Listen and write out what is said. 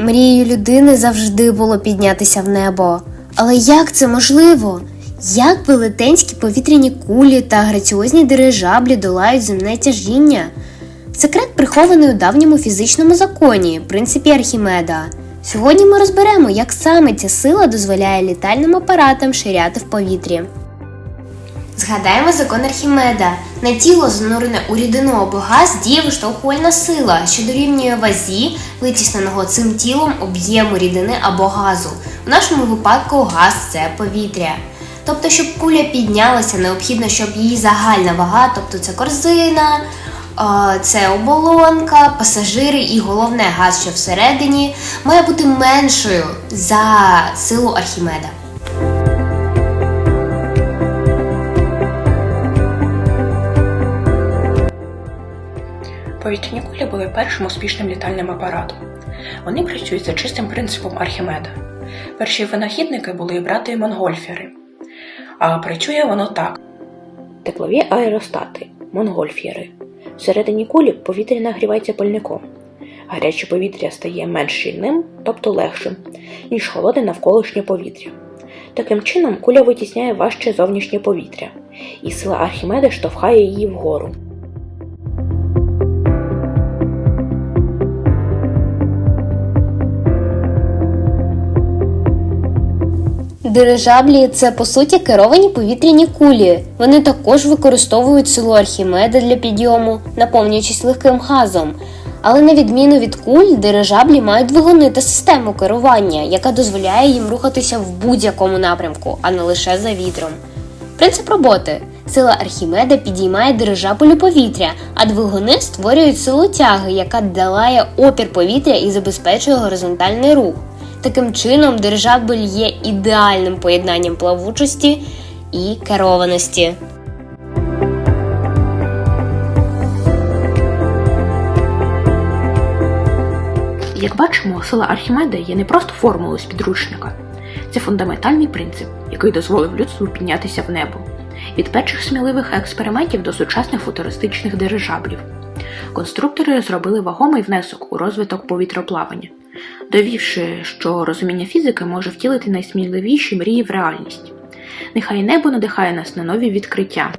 Мрією людини завжди було піднятися в небо. Але як це можливо? Як велетенські повітряні кулі та граціозні дирижаблі долають земне тяжіння? Секрет прихований у давньому фізичному законі, принципі Архімеда. Сьогодні ми розберемо, як саме ця сила дозволяє літальним апаратам ширяти в повітрі. Згадаємо закон Архімеда. На тіло, занурене у рідину або газ, діє виштовхувальна сила, що дорівнює вазі, витісненого цим тілом об'єму рідини або газу. У нашому випадку газ це повітря. Тобто, щоб куля піднялася, необхідно, щоб її загальна вага, тобто це корзина, це оболонка, пасажири і головне газ, що всередині, має бути меншою за силу Архімеда. Повітряні кулі були першим успішним літальним апаратом. Вони працюють за чистим принципом Архімеда. Перші винахідники були брати Монгольфери. А працює воно так: теплові аеростати, монгольфєри. Всередині кулі повітря нагрівається пальником. Гаряче повітря стає менш щільним, тобто легшим, ніж холодне навколишнє повітря. Таким чином, куля витісняє важче зовнішнє повітря, і сила Архімеда штовхає її вгору. Дирижаблі це по суті керовані повітряні кулі. Вони також використовують силу Архімеда для підйому, наповнюючись легким газом. Але на відміну від куль, дирижаблі мають двигуни та систему керування, яка дозволяє їм рухатися в будь-якому напрямку, а не лише за вітром. Принцип роботи. Сила Архімеда підіймає дирижабль у повітря, а двигуни створюють силу тяги, яка долає опір повітря і забезпечує горизонтальний рух. Таким чином, дирижабль є ідеальним поєднанням плавучості і керованості. Як бачимо, сила Архімеда є не просто формулою з підручника. Це фундаментальний принцип, який дозволив людству піднятися в небо. Від перших сміливих експериментів до сучасних футуристичних дирижаблів. Конструктори зробили вагомий внесок у розвиток повітроплавання, довівши, що розуміння фізики може втілити найсміливіші мрії в реальність. Нехай небо надихає нас на нові відкриття.